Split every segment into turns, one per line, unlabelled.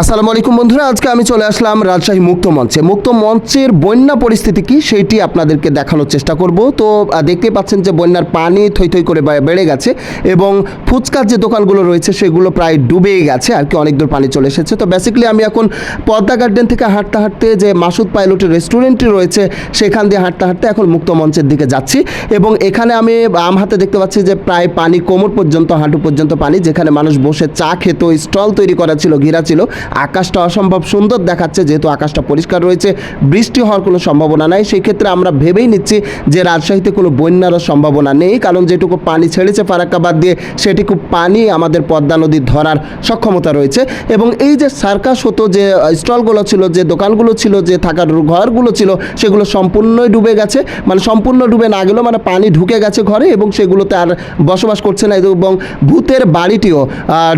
আসসালামু আলাইকুম বন্ধুরা আজকে আমি চলে আসলাম রাজশাহী মুক্ত মঞ্চে। মুক্ত মঞ্চের বন্যা পরিস্থিতি কি সেইটি আপনাদেরকে দেখানোর চেষ্টা করব। তো আহ, দেখতেই পাচ্ছেন যে বন্যার পানি থই থই করে বেড়ে গেছে এবং ফুচকার যে দোকানগুলো রয়েছে সেগুলো প্রায় ডুবেই গেছে আর কি অনেক দূর পানি চলে এসেছে। তো বেসিক্যালি আমি এখন পদ্মা গার্ডেন থেকে হাঁটতে হাঁটতে যে মাসুদ পাইলটের রেস্টুরেন্টটি রয়েছে সেখান দিয়ে হাঁটতে হাঁটতে এখন মুক্ত মঞ্চের দিকে যাচ্ছি এবং এখানে আমি আম হাতে দেখতে পাচ্ছি যে প্রায় পানি কোমর পর্যন্ত হাঁটু পর্যন্ত পানি যেখানে মানুষ বসে চা খেত স্টল তৈরি করা ছিল ঘেরা ছিল। আকাশটা অসম্ভব সুন্দর দেখাচ্ছে, যেহেতু আকাশটা পরিষ্কার রয়েছে, বৃষ্টি হওয়ার কোনো সম্ভাবনা নাই। সেই ক্ষেত্রে আমরা ভেবেই নিচ্ছি যে রাজশাহীতে কোনো বন্যারও সম্ভাবনা নেই, কারণ যেটুকু পানি ছেড়েছে ফারাক্কাবাদ দিয়ে সেটুকু পানি আমাদের পদ্মা নদী ধরার সক্ষমতা রয়েছে। এবং এই যে সার্কাস হতো, যে স্টলগুলো ছিল, যে, দোকানগুলো ছিল, যে, থাকার ঘরগুলো ছিল, সেগুলো সম্পূর্ণই ডুবে গেছে। মানে সম্পূর্ণ ডুবে না গেলেও মানে পানি ঢুকে গেছে ঘরে এবং সেগুলোতে আর বসবাস করছে না। এবং ভূতের বাড়িটিও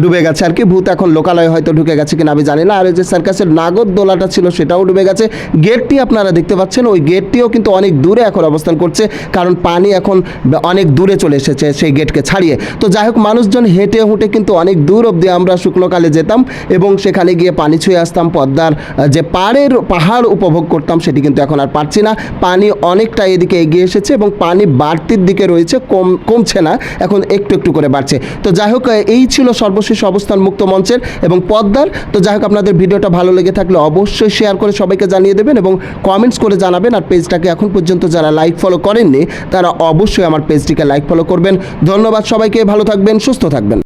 ডুবে গেছে আর কি ভূত এখন লোকালয়ে হয়তো ঢুকে গেছে কিনা আমি জানি না, আর এই যে সার্কাসের নাগরদোলাটা ছিল সেটাও ডুবে গেছে। গেটটি আপনারা দেখতে পাচ্ছেন, ওই গেটটিও কিন্তু অনেক দূরে এখন অবস্থান করছে, কারণ পানি এখন অনেক দূরে চলে এসেছে সেই গেটকে ছাড়িয়ে। তো যাই হোক, মানুষজন হেঁটে হুঁটে কিন্তু অনেক দূর অবধি আমরা শুকনোকালে যেতাম এবং সেখানে গিয়ে পানি ছুঁয়ে আসতাম, পদ্মার যে পাড়ের পাহাড় উপভোগ করতাম সেটি কিন্তু এখন আর পারছি না। পানি অনেকটা এদিকে এগিয়ে এসেছে এবং পানি বাড়তির দিকে রয়েছে, কম, কমছে না, এখন একটু একটু করে বাড়ছে। তো যাই হোক এই ছিল সর্বশেষ অবস্থান মুক্ত মঞ্চের এবং পদ্মার। তো যাই হোক, আপনাদের ভিডিওটা ভালো লেগে থাকলে অবশ্যই শেয়ার করে সবাইকে জানিয়ে দেবেন এবং কমেন্টস করে জানাবেন। আর পেজটাকে এখন পর্যন্ত যারা লাইক ফলো করেননি, তারা অবশ্যই আমার পেজটিকে লাইক ফলো করবেন। ধন্যবাদ সবাইকে, ভালো থাকবেন, সুস্থ থাকবেন।